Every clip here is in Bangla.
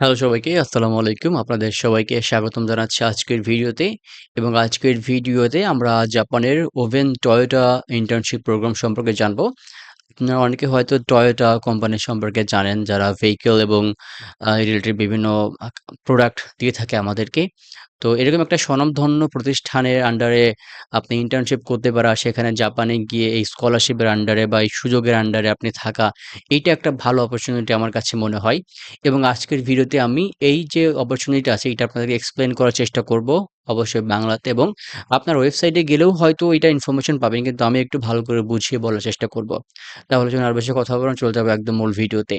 হ্যালো সবাইকে। আসসালামু আলাইকুম। আপনাদের সবাইকে স্বাগতম জানাচ্ছি আজকের ভিডিওতে। এবং আজকের ভিডিওতে আমরা জাপানের ওভেন টয়োটা ইন্টার্নশিপ প্রোগ্রাম সম্পর্কে জানব। আপনারা অনেকে হয়তো টয়োটা কোম্পানি সম্পর্কে জানেন, যারা ভেহিকেল এবং রিলেটেড বিভিন্ন প্রোডাক্ট দিয়ে থাকে আমাদেরকে। তো এরকম একটা স্বনামধন্য প্রতিষ্ঠানের আন্ডারে আপনি ইন্টার্নশিপ করতে পারা সেখানে জাপানে গিয়ে এই স্কলারশিপের আন্ডারে বা এই সুযোগের আন্ডারে আপনি থাকা এইটা একটা ভালো অপরচুনিটি আমার কাছে মনে হয়। এবং আজকের ভিডিওতে আমি এই যে অপরচুনিটি আছে, এটা আপনাদেরকে এক্সপ্লেন করার চেষ্টা করব অবশ্যই বাংলাতে এবং আপনার ওয়েবসাইটে গেলেও হয়তো এটা ইনফরমেশন পাবেন, কিন্তু আমি একটু ভালো করে বুঝিয়ে বলার চেষ্টা করব। তাহলে যেন আর বেশি কথা বলুন চলে যাবে একদম মূল ভিডিওতে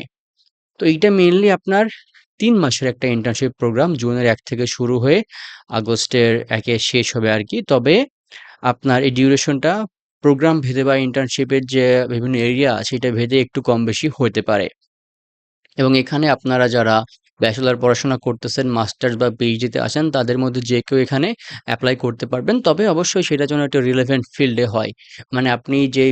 তো। এইটা মেনলি আপনার তিন মাসের একটা ইন্টার্নশিপ প্রোগ্রাম জুনের এক থেকে শুরু হয়ে আগস্টের একে শেষ হবে আর কি। তবে আপনার এই ডিউরেশনটা প্রোগ্রাম ভেদে বা ইন্টার্নশিপের যে বিভিন্ন এরিয়া সেটা ভেদে একটু কম বেশি হতে পারে। এবং এখানে আপনারা যারা ব্যাচেলর পড়াশোনা করতেছেন, মাস্টার্স বা পিএইচডিতে আছেন, তাদের মধ্যে যে কেউ এখানে অ্যাপ্লাই করতে পারবেন। তবে অবশ্যই সেটা যেন একটা রিলেভেন্ট ফিল্ডে হয়। মানে আপনি যে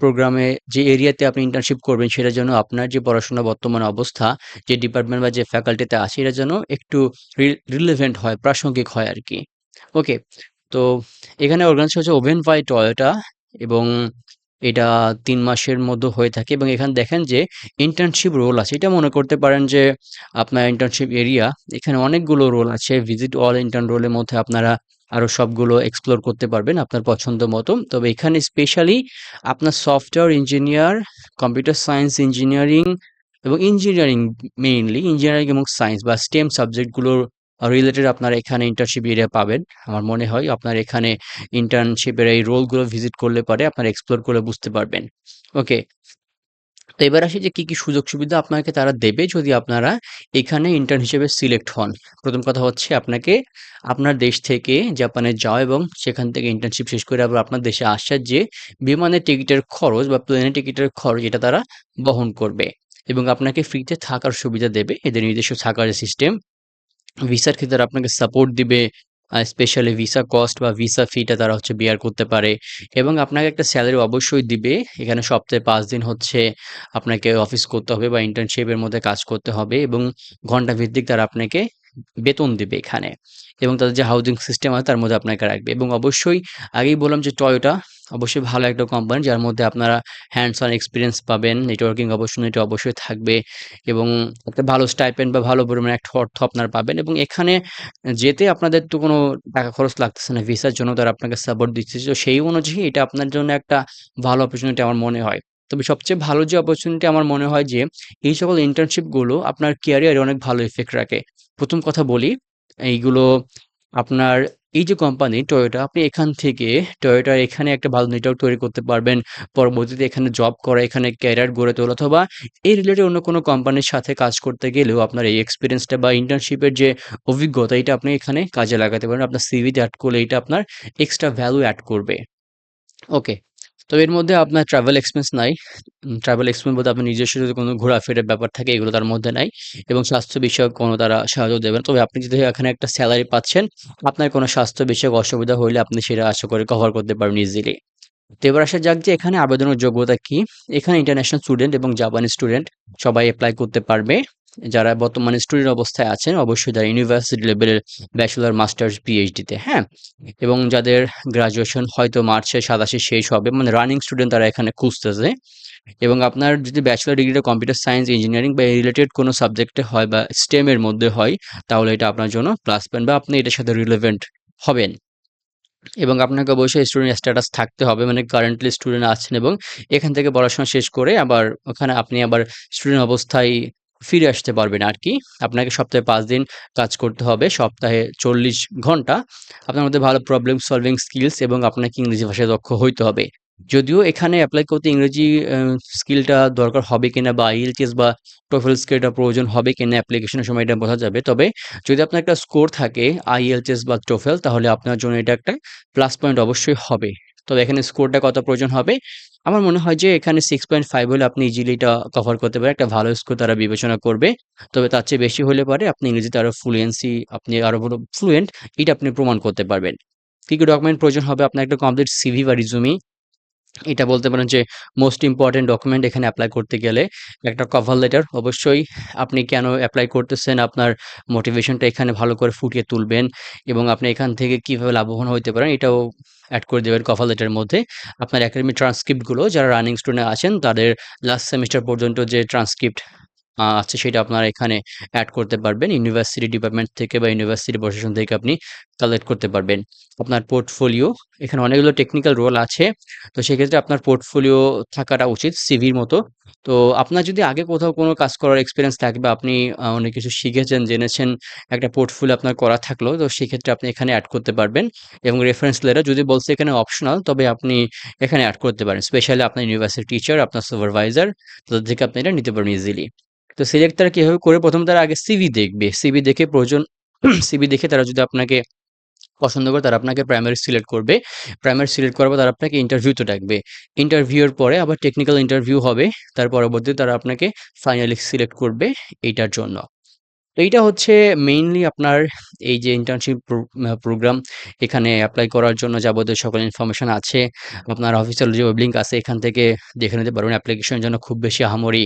প্রোগ্রামে যে এরিয়াতে আপনি ইন্টার্নশিপ করবেন, সেটা যেন আপনার যে পড়াশোনা বর্তমান অবস্থা, যে ডিপার্টমেন্ট বা যে ফ্যাকাল্টিতে আছে, এটা যেন একটু রিলেভেন্ট হয়, প্রাসঙ্গিক হয় আর কি। ওকে তো এখানে অর্গানাইজ হচ্ছে ওভেন বাই টয়োটা এবং এটা তিন মাসের মধ্যে হয়ে থাকে এবং এখানে দেখেন যে ইন্টার্নশিপ রোল আছে। এটা মনে করতে পারেন যে আপনার ইন্টার্নশিপ এরিয়া এখানে অনেকগুলো রোল আছে। ভিজিট অল ইন্টার্ন রোলের মধ্যে আপনারা আরও সবগুলো এক্সপ্লোর করতে পারবেন আপনার পছন্দ মতো। তবে এখানে স্পেশালি আপনার software engineer computer science engineering এবং ইঞ্জিনিয়ারিং মেইনলি ইঞ্জিনিয়ারিং এবং সায়েন্স বা স্টেম সাবজেক্টগুলোর রিলেটেড আপনারা এখানে ইন্টার্নশিপ এরিয়া পাবেন। আমার মনে হয় আপনার এখানে ইন্টার্নশিপের এই রোলগুলো ভিজিট করলে পরে আপনারা এক্সপ্লোর করে বুঝতে পারবেন। ওকে তো এবার আসি যে কী কী সুযোগ সুবিধা আপনাকে তারা দেবে যদি আপনারা এখানে ইন্টার্ন হিসেবে সিলেক্ট হন। প্রথম কথা হচ্ছে আপনাকে আপনার দেশ থেকে জাপানে যাওয়া এবং সেখান থেকে ইন্টার্নশিপ শেষ করে আবার আপনার দেশে আসার যে বিমানের টিকিটের খরচ বা প্লেনের টিকিটের খরচ এটা তারা বহন করবে এবং আপনাকে ফ্রিতে থাকার সুবিধা দেবে। এদের নিজস্ব থাকার সিস্টেম ভিসার ক্ষেত্রে আপনাকে সাপোর্ট দিবে স্পেশালি ভিসা কস্ট বা ভিসা ফিটা তারা হচ্ছে বিয়ার করতে পারে। এবং আপনাকে একটা স্যালারি অবশ্যই দিবে। এখানে সপ্তাহে পাঁচ দিন হচ্ছে আপনাকে অফিস করতে হবে বা ইন্টার্নশিপের মধ্যে কাজ করতে হবে এবং ঘণ্টা ভিত্তিক তারা আপনাকে বেতন দিবে এখানে। এবং তাদের যে হাউজিং সিস্টেম আছে তার মধ্যে আপনাকে রাখবে। এবং অবশ্যই আগেই বললাম যে টয়োটা অবশ্যই ভালো একটা কোম্পানি যার মধ্যে আপনারা হ্যান্ডস অন এক্সপিরিয়েন্স পাবেন নেটওয়ার্কিং অপরচুনিটি অবশ্যই থাকবে এবং একটা ভালো স্টাইপেন্ড বা ভালো পরিমাণে একটা অর্থ আপনারা পাবেন এবং এখানে যেতে আপনাদের তো কোনো টাকা খরচ লাগতেছে না ভিসার জন্য তারা আপনাকে সাপোর্ট দিচ্ছে। তো সেই অনুযায়ী এটা আপনার জন্য একটা ভালো অপরচুনিটি আমার মনে হয়। তবে সবচেয়ে ভালো যে অপরচুনিটি আমার মনে হয় যে এই সকল ইন্টার্নশিপগুলো আপনার ক্যারিয়ারে অনেক ভালো ইফেক্ট রাখে। প্রথম কথা বলি, এইগুলো আপনার এই যে কোম্পানি টয়োটা আপনি এখান থেকে টয়োটার এখানে একটা ভালো নেটওয়ার্ক তৈরি করতে পারবেন। পরবর্তীতে এখানে জব করা, এখানে ক্যারিয়ার গড়ে তোলা অথবা এই রিলেটেড অন্য কোনো কোম্পানির সাথে কাজ করতে গেলেও আপনার এই এক্সপিরিয়েন্সটা বা ইন্টার্নশিপের যে অভিজ্ঞতা, এটা আপনি এখানে কাজে লাগাতে পারেন। আপনার সিভিতে অ্যাড করলে এটা আপনার এক্সট্রা ভ্যালু অ্যাড করবে। ওকে তো এর মধ্যে আপনার ট্রাভেল এক্সপেন্স নাই। ট্রাভেল এক্সপেন্স বলতে আপনার নিজস্ব যদি কোনো ঘোরাফেরার ব্যাপার থাকে, এগুলো তার মধ্যে নাই এবং স্বাস্থ্য বিষয়ক কোনো তারা সাহায্য দেবেন তবে আপনি যদি এখানে একটা স্যালারি পাচ্ছেন, আপনার কোনো স্বাস্থ্য বিষয়ক অসুবিধা হলে আপনি সেটা আশা করে কভার করতে পারবেন ইজিলি তো এবার আসা যাক যে এখানে আবেদনের যোগ্যতা কি। এখানে ইন্টারন্যাশনাল স্টুডেন্ট এবং জাপানি স্টুডেন্ট সবাই অ্যাপ্লাই করতে পারবে। যারা বর্তমানে স্টুডেন্ট অবস্থায় আছেন, অবশ্যই যারা ইউনিভার্সিটি লেভেলের ব্যাচেলার মাস্টার্স পিএইচডিতে হ্যাঁ? এবং যাদের গ্রাজুয়েশন হয়তো মার্চে সাতাশে শেষ হবে মানে রানিং স্টুডেন্ট তারা এখানে খুঁজতেছে। এবং আপনার যদি ব্যাচেলার ডিগ্রিটা কম্পিউটার সায়েন্স ইঞ্জিনিয়ারিং বা রিলেটেড কোনো সাবজেক্টে হয় বা স্টেমের মধ্যে হয়, তাহলে এটা আপনার জন্য প্লাস পয়েন্ট বা আপনি এটার সাথে রিলেভেন্ট হবেন। এবং আপনাকে অবশ্যই স্টুডেন্ট স্ট্যাটাস থাকতে হবে মানে কারেন্টলি স্টুডেন্ট আছেন এবং এখান থেকে পড়াশোনা শেষ করে আবার ওখানে আপনি আবার স্টুডেন্ট অবস্থায় ফিরে আসতে পারবেন আর কি আপনাকে সপ্তাহে পাঁচ দিন কাজ করতে হবে, সপ্তাহে চল্লিশ ঘণ্টা। আপনার মধ্যে ভালো প্রবলেম সলভিং স্কিলস এবং আপনাকে ইংরেজি ভাষায় দক্ষ হইতে হবে। যদিও এখানে অ্যাপ্লাই করতে ইংরেজি স্কিলটা দরকার হবে কিনা বা আইএলটিএস বা টোফেল স্কিলটা প্রয়োজন হবে কিনা অ্যাপ্লিকেশনের সময় এটা বোঝা যাবে। তবে যদি আপনার একটা স্কোর থাকে আইএলটিএস বা টোফেল তাহলে আপনার জন্য এটা একটা প্লাস পয়েন্ট অবশ্যই হবে। তবে এখানে স্কোরটা কত প্রয়োজন হবে? আমার মনে হয় যে এখানে সিক্স পয়েন্ট ফাইভ হলে আপনি ইজিলি এটা কভার করতে পারেন। একটা ভালো স্কোর তারা বিবেচনা করবে। তবে তার চেয়ে বেশি হলে পারে আপনি ইংরেজিতে আরও ফ্লুয়েন্সি আপনি আরও ফ্লুয়েন্ট এটা আপনি প্রমাণ করতে পারবেন। কী কী ডকুমেন্ট প্রয়োজন হবে? আপনার একটা কমপ্লিট সিভি বা রিজুমি এটা বলতে পারেন যে মোস্ট ইম্পর্টেন্ট ডকুমেন্ট এখানে অ্যাপ্লাই করতে গেলে একটা কভার লেটার অবশ্যই আপনি কেন অ্যাপ্লাই করতেছেন, আপনার মোটিভেশনটা এখানে ভালো করে ফুটিয়ে তুলবেন এবং আপনি এখান থেকে কীভাবে লাভবান হইতে পারেন এটাও অ্যাড করে দেবেন কভার লেটারের মধ্যে। আপনার একাডেমি ট্রান্সক্রিপ্টগুলো যারা রানিং স্টুডেন্ট আছেন, তাদের লাস্ট সেমিস্টার পর্যন্ত যে ট্রান্সক্রিপ্ট আছে সেটা আপনারা এখানে অ্যাড করতে পারবেন। ইউনিভার্সিটি ডিপার্টমেন্ট থেকে বা ইউনিভার্সিটি প্রশাসন থেকে আপনি কালেক্ট করতে পারবেন। আপনার পোর্টফোলিও এখানে অনেকগুলো টেকনিক্যাল রোল আছে। তো সেক্ষেত্রে আপনার পোর্টফোলিও থাকাটা উচিত সিভির মতো। তো আপনার যদি আগে কোথাও কোনো কাজ করার এক্সপিরিয়েন্স থাকে বা আপনি অনেক কিছু শিখেছেন, জেনেছেন, একটা পোর্টফোলিও আপনার করা থাকল, তো সেক্ষেত্রে আপনি এখানে অ্যাড করতে পারবেন। এবং রেফারেন্স লেটার যদি বলছে এখানে অপশনাল তবে আপনি এখানে অ্যাড করতে পারেন। স্পেশালি আপনার ইউনিভার্সিটি টিচার আপনার সুপারভাইজার তাদের থেকে আপনি এটা নিতে পারেন ইজিলি তো সিলেক্ট তারা কীভাবে করে প্রথম তারা আগে সিভি দেখবে। সিভি দেখে প্রয়োজন সিভি দেখে তারা যদি আপনাকে পছন্দ করে তারা আপনাকে প্রাইমারি সিলেক্ট করবে। প্রাইমারি সিলেক্ট করার পর তারা আপনাকে ইন্টারভিউতে ডাকবে। ইন্টারভিউর পরে আবার টেকনিক্যাল ইন্টারভিউ হবে। তার পরবর্তীতে তারা আপনাকে ফাইনালি সিলেক্ট করবে এইটার জন্য। তো এইটা হচ্ছে মেইনলি আপনার এই যে ইন্টার্নশিপ প্রোগ্রাম এখানে অ্যাপ্লাই করার জন্য যাবতীয় সকল ইনফরমেশন আছে। আপনার অফিসিয়াল যে ওয়েব লিঙ্ক আছে এখান থেকে দেখে নিতে পারবেন। অ্যাপ্লিকেশনের জন্য খুব বেশি আহামরি।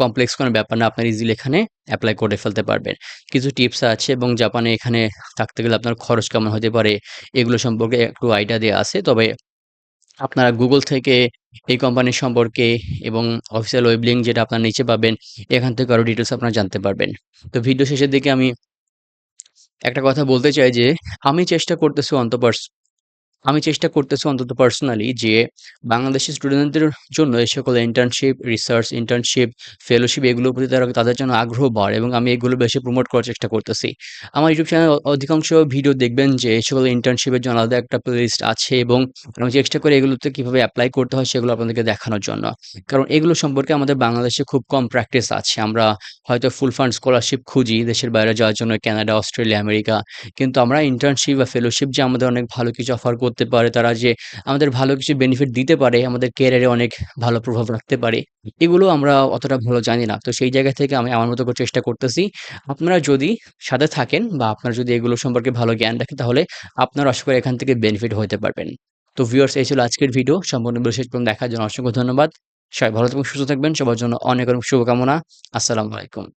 কমপ্লেক্স কোনো ব্যাপার না, আপনার ইজিলি এখানে অ্যাপ্লাই করে ফেলতে পারবেন। কিছু টিপস আছে এবং জাপানে এখানে থাকতে গেলে আপনার খরচ কেমন হতে পারে, এগুলো সম্পর্কে একটু আইডিয়া দেওয়া আছে। তবে আপনারা গুগল থেকে এই কোম্পানির সম্পর্কে এবং অফিসিয়াল ওয়েব লিঙ্ক যেটা আপনার নিচে পাবেন, এখান থেকে আরও ডিটেলস আপনারা জানতে পারবেন। তো ভিডিও শেষের দিকে আমি একটা কথা বলতে চাই যে, আমি চেষ্টা করতেছি অন্তপার্স আমি চেষ্টা করতেছি অন্তত পার্সোনালি যে বাংলাদেশি স্টুডেন্টদের জন্য এই সকল ইন্টার্নশিপ রিসার্চ ইন্টার্নশিপ ফেলোশিপ এগুলোর প্রতি তারা তাদের জন্য আগ্রহ বাড়ে এবং আমি এগুলো বেশি প্রমোট করার চেষ্টা করতেছি। আমার ইউটিউব চ্যানেল অধিকাংশ ভিডিও দেখবেন যে এই সকল ইন্টার্নশিপের জন্য আলাদা একটা প্লেলিস্ট আছে এবং আমি চেষ্টা করি এগুলোতে কীভাবে অ্যাপ্লাই করতে হয় সেগুলো আপনাদেরকে দেখানোর জন্য। কারণ এগুলো সম্পর্কে আমাদের বাংলাদেশে খুব কম প্র্যাকটিস আছে। আমরা হয়তো ফুল ফান্ড স্কলারশিপ খুঁজি দেশের বাইরে যাওয়ার জন্য কানাডা অস্ট্রেলিয়া আমেরিকা কিন্তু আমরা ইন্টার্নশিপ বা ফেলোশিপ যে আমাদের অনেক ভালো কিছু অফার করতে পারে, তারা যে আমাদের ভালো কিছু বেনিফিট দিতে পারে, আমাদের ক্যারিয়ারে অনেক ভালো প্রভাব রাখতে পারে, এগুলো আমরা অতটা ভালো জানি না। তো সেই জায়গা থেকে আমি আমার মতো করে চেষ্টা করতেছি। আপনারা যদি সাথে থাকেন বা আপনারা যদি এগুলো সম্পর্কে ভালো জ্ঞান রাখেন, তাহলে আপনারা আশা করি এখান থেকে বেনিফিট হতে পারবেন। তো ভিউয়ার্স এই ছিল আজকের ভিডিও সম্পূর্ণ বিশেষ দেখার জন্য অসংখ্য ধন্যবাদ। সবাই ভালো থাকবেন, সুস্থ থাকবেন। সবার জন্য অনেক অনেক শুভকামনা। আসসালামু আলাইকুম।